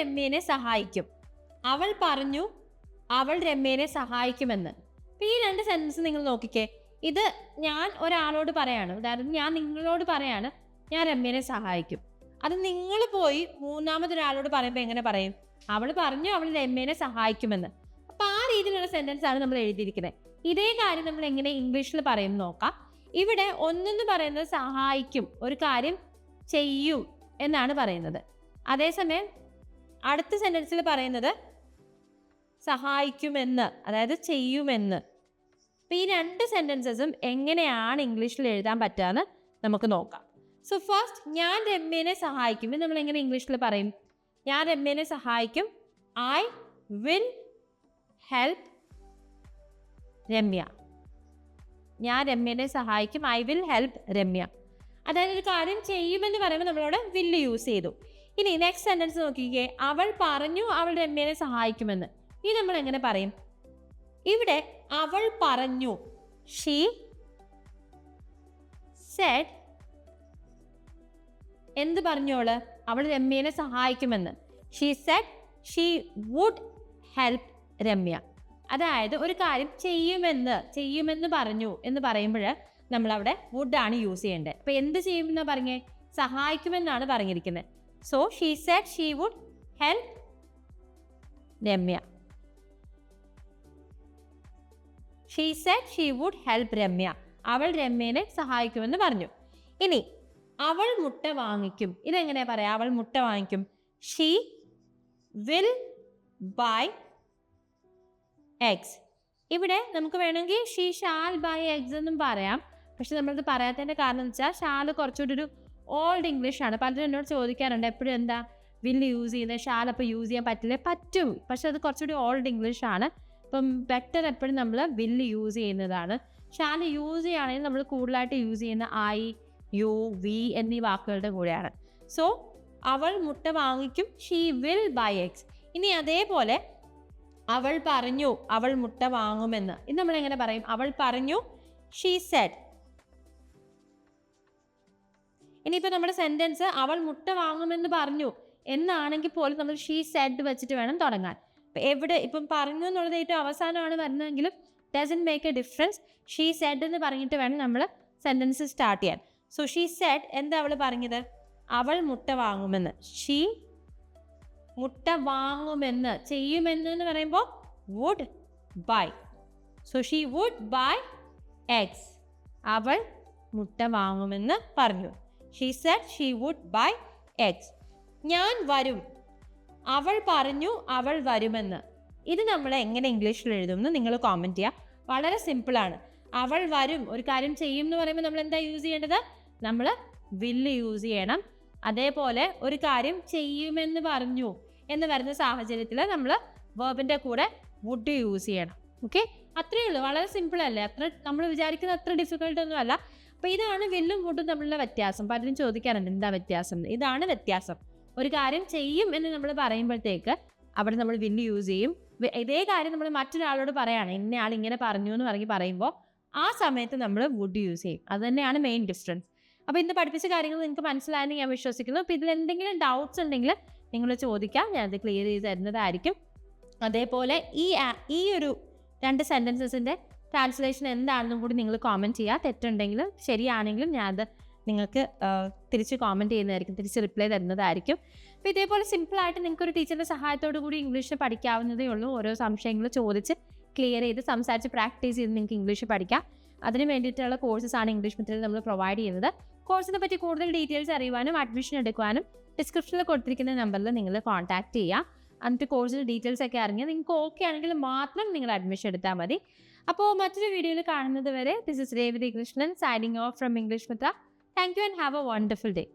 രമ്യനെ സഹായിക്കും. അവൾ പറഞ്ഞു അവൾ രമ്യനെ സഹായിക്കുമെന്ന്. ഈ രണ്ട് സെന്റൻസ് നിങ്ങൾ നോക്കിക്കേ. ഇത് ഞാൻ ഒരാളോട് പറയാണ്. അതായത് ഞാൻ നിങ്ങളോട് പറയാണ് ഞാൻ രമ്യനെ സഹായിക്കും. അത് നിങ്ങൾ പോയി മൂന്നാമതൊരാളോട് പറയുമ്പോൾ എങ്ങനെ പറയും? അവൾ പറഞ്ഞു അവൾ രമ്യനെ സഹായിക്കുമെന്ന്. അപ്പൊ ആ രീതിയിലുള്ള സെന്റൻസ് ആണ് നമ്മൾ എഴുതിയിരിക്കുന്നത്. ഇതേ കാര്യം നമ്മൾ എങ്ങനെ ഇംഗ്ലീഷിൽ പറയും നോക്കാം. ഇവിടെ ഒന്നെന്ന് പറയുന്നത് സഹായിക്കും ഒരു കാര്യം ചെയ്യും എന്നാണ് പറയുന്നത്. അതേസമയം അടുത്ത സെന്റൻസിൽ പറയുന്നത് സഹായിക്കുമെന്ന് അതായത് ചെയ്യുമെന്ന്. അപ്പം ഈ രണ്ട് സെന്റൻസസും എങ്ങനെയാണ് ഇംഗ്ലീഷിൽ എഴുതാൻ പറ്റുകയെന്ന് നമുക്ക് നോക്കാം. സോ ഫസ്റ്റ് ഞാൻ രമ്യനെ സഹായിക്കും. നമ്മൾ എങ്ങനെ ഇംഗ്ലീഷിൽ പറയും? ഞാൻ രമ്യനെ സഹായിക്കും. I will help Ramya. ഞാൻ രമ്യനെ സഹായിക്കും. I will help Ramya. അതായത് ഒരു കാര്യം ചെയ്യുമെന്ന് പറയുമ്പോൾ നമ്മളോട് വില്ല് യൂസ് ചെയ്തു. ഇനി നെക്സ്റ്റ് സെന്റൻസ് നോക്കിക്കേ. അവൾ പറഞ്ഞു അവളുടെ അമ്മേനെ സഹായിക്കുമെന്ന്. ഇത് നമ്മൾ എങ്ങനെ പറയും? ഇവിടെ അവൾ പറഞ്ഞു. ഷീ സെഡ് എന്ത് പറഞ്ഞോൾ അവൾ രമ്യനെ സഹായിക്കുമെന്ന്. She said she would help Ramya. അതായത് ഒരു കാര്യം ചെയ്യുമെന്ന് ചെയ്യുമെന്ന് പറഞ്ഞു എന്ന് പറയുമ്പോൾ നമ്മളവിടെ വുഡ് ആണ് യൂസ് ചെയ്യേണ്ടത്. അപ്പൊ എന്ത് ചെയ്യുമെന്നാണ് പറഞ്ഞേ? സഹായിക്കുമെന്നാണ് പറഞ്ഞിരിക്കുന്നത്. So she said she would help Ramya she said she would help Ramya അവൾ രമ്യനെ സഹായിക്കുമെന്ന് പറഞ്ഞു. ഇനി അവൾ മുട്ട വാങ്ങിക്കും. ഇതെങ്ങനെ പറയാ? അവൾ മുട്ട വാങ്ങിക്കും. ഷീ വിൽ ബൈ എഗ്സ് ഇവിടെ നമുക്ക് വേണമെങ്കിൽ ഷീ ഷാൽ ബൈ എഗ്സ് എന്നും പറയാം. പക്ഷെ നമ്മളത് പറയാത്തതിന്റെ കാരണം എന്ന് വെച്ചാൽ ഷാൽ കുറച്ചുകൂടി ഒരു ഓൾഡ് ഇംഗ്ലീഷ് ആണ്. പലരും എന്നോട് ചോദിക്കാറുണ്ട് എപ്പോഴും എന്താ വില്ല് യൂസ് ചെയ്യുന്നത് ഷാൽ അപ്പോൾ യൂസ് ചെയ്യാൻ പറ്റില്ല? പറ്റും. പക്ഷെ അത് കുറച്ചുകൂടി ഓൾഡ് ഇംഗ്ലീഷ് ആണ്. അപ്പം ബെറ്റർ എപ്പോഴും നമ്മൾ വില്ല് യൂസ് ചെയ്യുന്നതാണ്. ഷാൽ യൂസ് ചെയ്യുകയാണെങ്കിൽ നമ്മൾ കൂടുതലായിട്ട് യൂസ് ചെയ്യുന്ന ഐ യു വി എന്നീ വാക്കുകളുടെ കൂടെയാണ്. സോ അവൾ മുട്ട വാങ്ങിക്കും ഷീ വിൽ ബൈ എക്സ് ഇനി അതേപോലെ അവൾ പറഞ്ഞു അവൾ മുട്ട വാങ്ങുമെന്ന്. ഇത് നമ്മൾ എങ്ങനെ പറയും? അവൾ പറഞ്ഞു ഷീ സെഡ് ഇനിയിപ്പോൾ നമ്മുടെ സെന്റൻസ് അവൾ മുട്ട വാങ്ങുമെന്ന് പറഞ്ഞു എന്നാണെങ്കിൽ പോലും നമ്മൾ ഷീ സെഡ് വെച്ചിട്ട് വേണം തുടങ്ങാൻ. ഇപ്പം എവിടെ ഇപ്പം പറഞ്ഞു എന്നുള്ളത് ഏറ്റവും അവസാനമാണ് വരുന്നതെങ്കിലും doesn't make a difference she said എന്ന് പറഞ്ഞിട്ട് വേണം നമ്മൾ സെന്റൻസ് സ്റ്റാർട്ട് ചെയ്യാൻ. സോ ഷീ സെഡ് എന്താ അവൾ പറഞ്ഞത്? അവൾ മുട്ട വാങ്ങുമെന്ന്. ഷീ മുട്ട വാങ്ങുമെന്ന്. ചെയ്യുമെന്ന് എന്ന് പറയുമ്പോൾ would buy so she would buy eggs അവൾ മുട്ട വാങ്ങുമെന്ന് പറഞ്ഞു. She said she would buy eggs ഞാൻ വരും. അവൾ പറഞ്ഞു അവൾ വരുമെന്ന്. ഇത് നമ്മൾ എങ്ങനെ ഇംഗ്ലീഷിൽ എഴുതുമെന്ന് നിങ്ങൾ കോമന്റ് ചെയ്യുക വളരെ സിമ്പിളാണ് അവൾ വരും. ഒരു കാര്യം ചെയ്യും എന്ന് പറയുമ്പോൾ നമ്മൾ എന്താ യൂസ് ചെയ്യേണ്ടത്? നമ്മൾ വില്ല് യൂസ് ചെയ്യണം. അതേപോലെ ഒരു കാര്യം ചെയ്യുമെന്ന് പറഞ്ഞു എന്ന് വരുന്ന സാഹചര്യത്തിൽ നമ്മൾ വേബിന്റെ കൂടെ വുഡ് യൂസ് ചെയ്യണം. ഓക്കെ അത്രയേ ഉള്ളൂ. വളരെ സിമ്പിൾ അല്ലേ? അത്ര നമ്മൾ വിചാരിക്കുന്ന അത്ര ഡിഫിക്കൽട്ട് ഒന്നും അല്ല. അപ്പോൾ ഇതാണ് വില്ലും കൂട്ടും തമ്മിലുള്ള വ്യത്യാസം. പലരും ചോദിക്കാറുണ്ട് എന്താ വ്യത്യാസം? ഇതാണ് വ്യത്യാസം. ഒരു കാര്യം ചെയ്യും എന്ന് നമ്മൾ പറയുമ്പോഴത്തേക്ക് അവിടെ നമ്മൾ വില്ല് യൂസ് ചെയ്യും. ഇതേ കാര്യം നമ്മൾ മറ്റൊരാളോട് പറയാണ് ഇന്ന ആൾ ഇങ്ങനെ പറഞ്ഞു എന്ന് പറഞ്ഞ് പറയുമ്പോൾ ആ സമയത്ത് നമ്മൾ വുഡ് യൂസ് ചെയ്യും. അത് തന്നെയാണ് മെയിൻ ഡിഫറൻസ് അപ്പോൾ ഇന്ന് പഠിപ്പിച്ച കാര്യങ്ങൾ നിങ്ങൾക്ക് മനസ്സിലായെന്ന് ഞാൻ വിശ്വസിക്കുന്നു. അപ്പോൾ ഇതിൽ എന്തെങ്കിലും ഡൗട്ട്സ് ഉണ്ടെങ്കിൽ നിങ്ങൾ ചോദിക്കാം. അത് ക്ലിയർ ചെയ്ത് തരുന്നതായിരിക്കും. അതേപോലെ ഈ ഈ ഒരു രണ്ട് സെന്റൻസസിന്റെ ട്രാൻസ്ലേഷൻ എന്താണെന്നും കൂടി നിങ്ങൾ കോമെന്റ് ചെയ്യുക. തെറ്റുണ്ടെങ്കിൽ ശരിയാണെങ്കിലും ഞാനത് നിങ്ങൾക്ക് തിരിച്ച് കോമെന്റ് ചെയ്യുന്നതായിരിക്കും തിരിച്ച് റിപ്ലൈ തരുന്നതായിരിക്കും. അപ്പോൾ ഇതേപോലെ സിമ്പിളായിട്ട് നിങ്ങൾക്ക് ഒരു ടീച്ചറിന്റെ സഹായത്തോടു കൂടി ഇംഗ്ലീഷ് പഠിക്കാവുന്നതേ ഉള്ളൂ. ഓരോ സംശയങ്ങൾ ചോദിച്ച് ക്ലിയർ ചെയ്ത് സംസാരിച്ച് പ്രാക്ടീസ് ചെയ്ത് നിങ്ങൾക്ക് ഇംഗ്ലീഷ് പഠിക്കാം. അതിന് വേണ്ടിയിട്ടുള്ള കോഴ്സസ് ആണ് ഇംഗ്ലീഷ് മെറ്റീരിയൽ നമ്മൾ പ്രൊവൈഡ് ചെയ്യുന്നത്. കോഴ്സിനെ പറ്റി കൂടുതൽ ഡീറ്റെയിൽസ് അറിയുവാനും അഡ്മിഷൻ എടുക്കുവാനും ഡിസ്ക്രിപ്ഷനിൽ കൊടുത്തിരിക്കുന്ന നമ്പറിൽ നിങ്ങൾ കോൺടാക്ട് ചെയ്യുക. എന്നിട്ട് കോഴ്സിന്റെ ഡീറ്റെയിൽസ് ഒക്കെ അറിഞ്ഞ് നിങ്ങൾക്ക് ഓക്കെ ആണെങ്കിൽ മാത്രം നിങ്ങൾ അഡ്മിഷൻ എടുത്താൽ മതി അപ്പോൾ മറ്റൊരു വീഡിയോയിൽ കാണുന്നത് വരെ this is Revathi Krishnan signing off from English Mitra thank you and have a wonderful day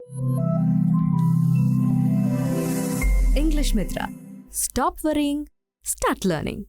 English Mitra. Stop worrying, start learning.